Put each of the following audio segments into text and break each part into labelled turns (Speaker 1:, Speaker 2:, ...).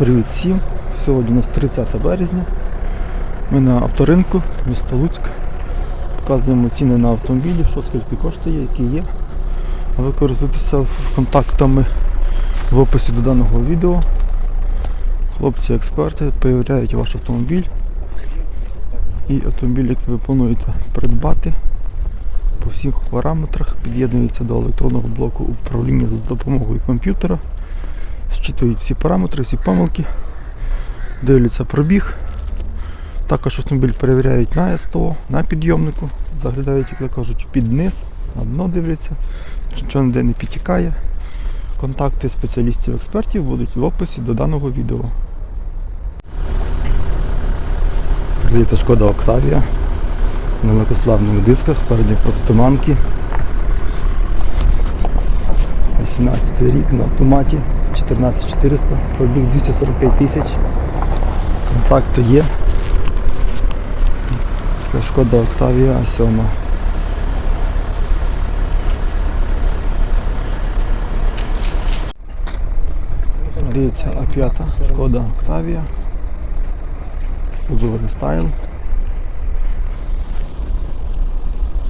Speaker 1: Привіт всім! Сьогодні у нас 30 березня. Ми на авторинку, місто Луцьк. Показуємо ціни на автомобілі, що скільки коштує, які є. Ви користуйтеся контактами в описі до даного відео. Хлопці-експерти перевіряють ваш автомобіль. І автомобіль, який ви плануєте придбати, по всіх параметрах під'єднується до електронного блоку управління за допомогою комп'ютера. Зчитують всі параметри, всі помилки, дивляться пробіг. Також автомобіль перевіряють на СТО, на підйомнику, заглядають, як кажуть, під низ, на дно дивляться, нічого ніде не підтікає. Контакти спеціалістів-експертів будуть в описі до даного відео. Продається шкода Октавія на легкосплавних дисках, передні протитуманки. 18 рік на автоматі, 14400, пробіг 245 тисяч. Контакти є. Шкода Октавія А7. Дивіться, А5 шкода Октавія. Кузовий стайл.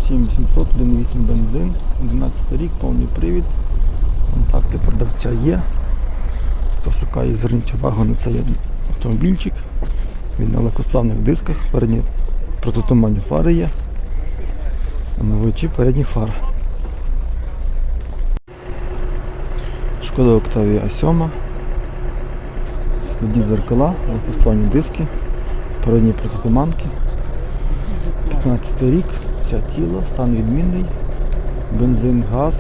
Speaker 1: 7800, 1.8 бензин, 11 рік, повний привід. Контакти продавця є. Хто шукає, зверніть увагу на цей автомобільчик. Він на легкосплавних дисках, передні протитуманні фари є. Омивачі передні фар. Шкода Октавія А7. Складні дзеркала, легкосплавні диски, передні протитуманки. 15 рік, ця тіло, стан відмінний. Бензин, газ,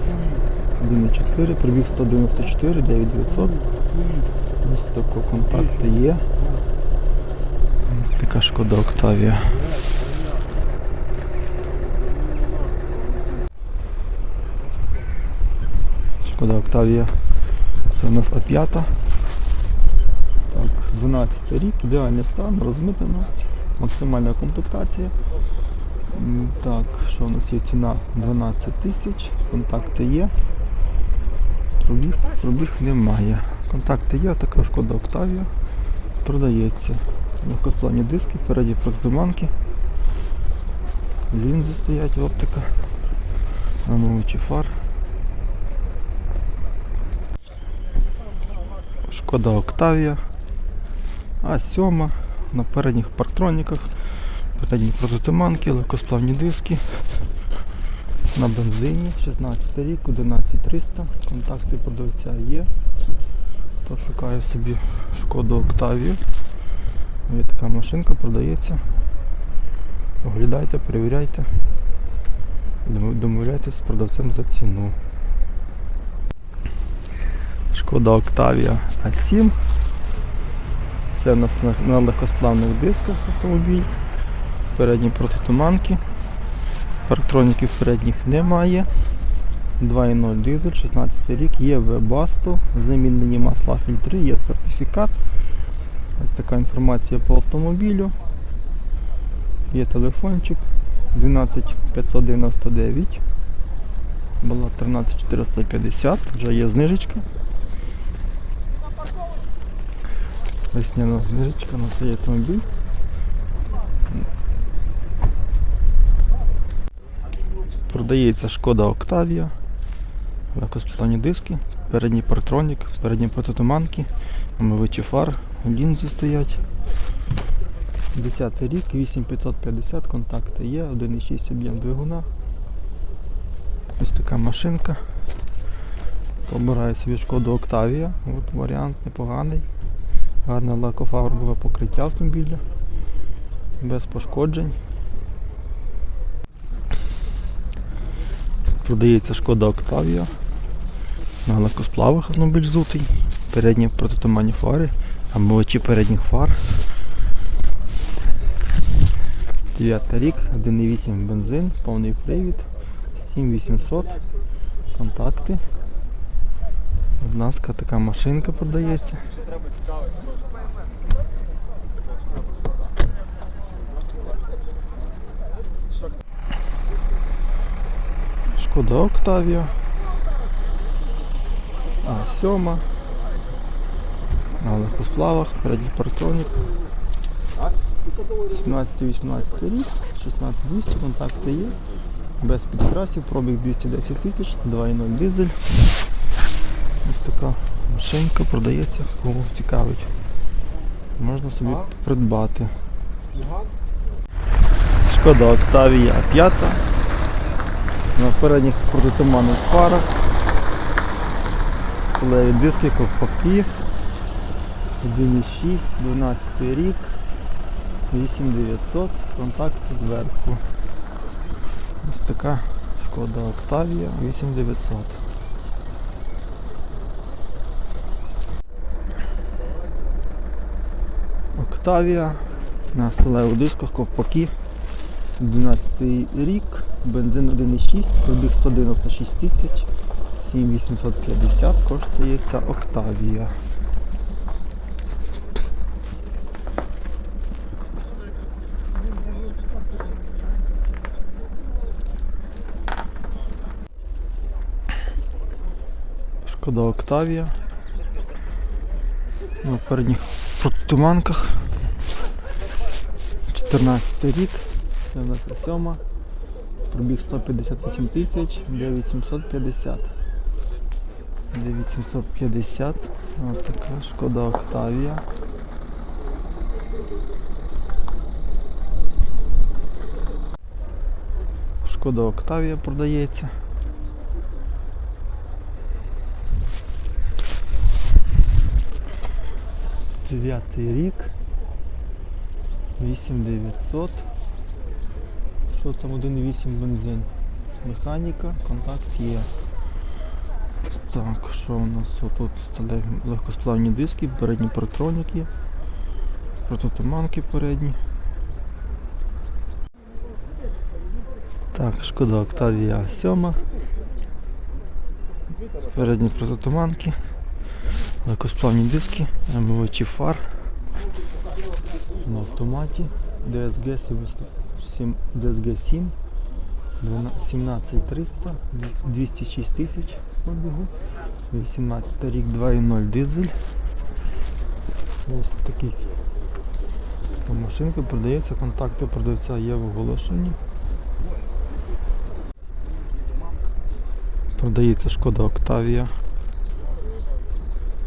Speaker 1: 1.4, пробіг 194, 9900. Ось тако контакти є. Така шкода Октавія. Шкода Октавія. Це у нас А5. Так, 12 рік, ідеальний стан, розмитнено, максимальна комплектація. Так, що у нас є ціна 12 тисяч, контакти є. Пробіг, пробіг немає. Контакти є, така шкода Октавія. Продається. Легкосплавні диски, переді протитуманки. Лінзи стоять, оптика. Омивачі фар. Шкода Октавія. А7 на передніх парктроніках. Передні протитуманки, легкосплавні диски. На бензині 16 рік, 11300. Контакти продавця є. Хто шукає собі шкоду Октавію. Є така машинка, продається. Оглядайте, перевіряйте. Домовляйтесь з продавцем за ціну. Шкода Октавія А7. Це у нас на, на легкосплавних дисках автомобіль. Передні протитуманки. Парктроніків передніх немає. 2.0 дизель, 16 рік, є Webasto, замінені масла фільтри, є сертифікат. Ось така інформація по автомобілю. Є телефончик 12599. Була 13450, вже є знижечка. Весняна знижечка на цей автомобіль. Продається шкода Октавія. Легкосплавні диски, передній партронік, передні протитуманки, омивачі фар, лінзи стоять. 10 рік, 8550, контакти є, 1,6 об'єм двигуна. Ось така машинка. Побираю собі шкоду Октавія. От варіант непоганий. Гарне лакофарбове покриття автомобіля. Без пошкоджень. Продається шкода Октавія. На легкосплавах автомобіль зутий. Передні протитуманні фари, омивачі передніх фар. 9 рік, 1,8 бензин, повний привід, 7800, контакти. Будь така машинка продається. Шкода Октавія. А, сьома. На легкосплавах, передній парктронік. 17-18 рік, 16200, контакти є. Без підкрасів, пробіг 210 тисяч, 2.0 дизель. Ось така машинка продається, кого цікавить. Можна собі придбати. Шкода Октавія 5. На передніх протитуманних фарах. Колеї диски, ковпаки. 1.6, 12 рік. 8900, контакти зверху. Ось така шкода Октавія 8900. Октавія на сталевих дисках, ковпаки. 12 рік, бензин 1,6, пробіг 196 тисяч, 7850 коштує ця Октавія. Шкода Октавія. На передніх протитуманках. 14 рік, 77, пробіг 158 тисяч, 9750. 9750. Ось така шкода Октавія. Шкода Октавія продається. Дев'ятий рік. 8900. Що там 1.8 бензин? Механіка, контакт є. Так, що у нас тут легкосплавні диски, передні парктроніки, прототуманки передні. Так, шкода Октавія 7. Передні прототуманки, легкосплавні диски, омивачі фар на автоматі DSG 7, DSG 7 17300 206 тисяч пробігу. 18 рік 2.0 дизель. Ось такий машинка продається контакти продавця є в оголошенні. Продається шкода Октавія.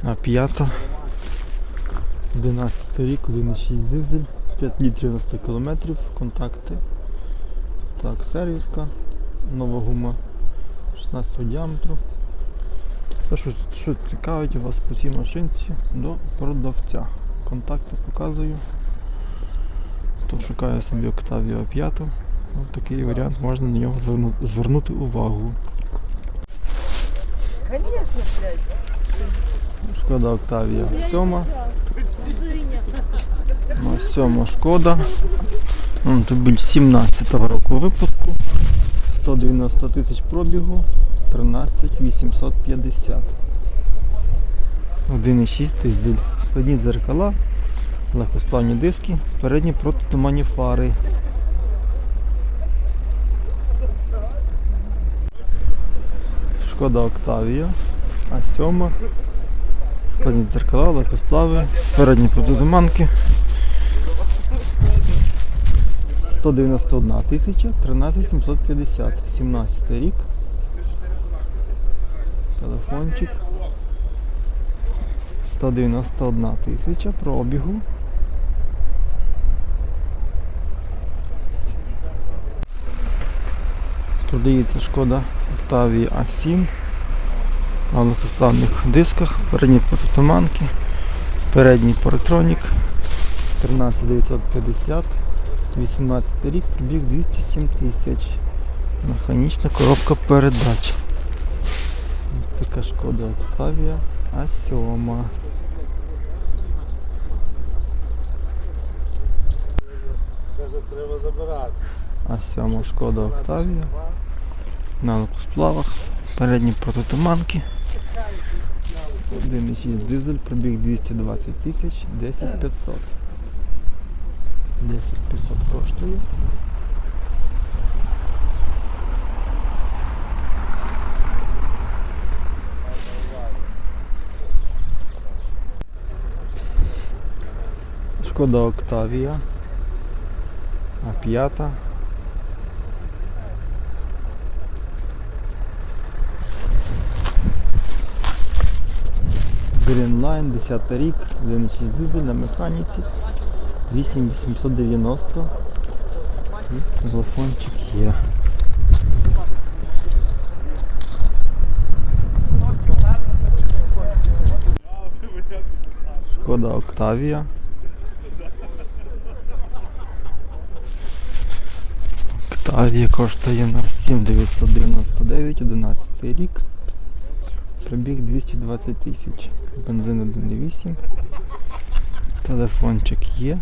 Speaker 1: А 5 11 рік, 1,6 дизель, 5 літрів на 100 км, контакти. Так, сервіска, нова гума 16 діаметру. Все, що, що цікавить вас по цій машинці до продавця. Контакти показую. Хто шукає собі Octavia 5, ось такий варіант можна на нього звернути, звернути увагу.
Speaker 2: Конечно, блядь.
Speaker 1: Шкода Октавія 7. Ну, 7 шкода. Автомобіль 17-го року випуску. 190 тисяч пробігу. 13 850. 1,6 дизель. Складні дзеркала, легкосплавні диски, передні протитуманні фари. Шкода Октавія. А7. Складні дзеркала, легкосплави, передні протитуманки. 191 тисяча, 13 750, 17 рік. Телефончик. 191 тисяча пробігу. Продається шкода Octavia A7 на легкосплавних дисках, передні протитуманки, передній паратронік 13950, 18 рік, пробіг 207 тисяч. Механічна коробка передач. Ось така шкода Octavia А7.
Speaker 3: Каже, треба забирати.
Speaker 1: А7 шкода Octavia. На легкосплавах, передні протитуманки. 1,6 дизель, пробіг 220 тисяч, 10 500. 10 500 коштує. Шкода Октавія. А п'ята. Greenline, 10 рік, 1.6 дизель на механіці. 8890. І телефончик є. Шкода Октавія. Октавія коштує на 7999, 11 рік. Пробіг 220 тисяч. Бензин 1,8. Телефончик є.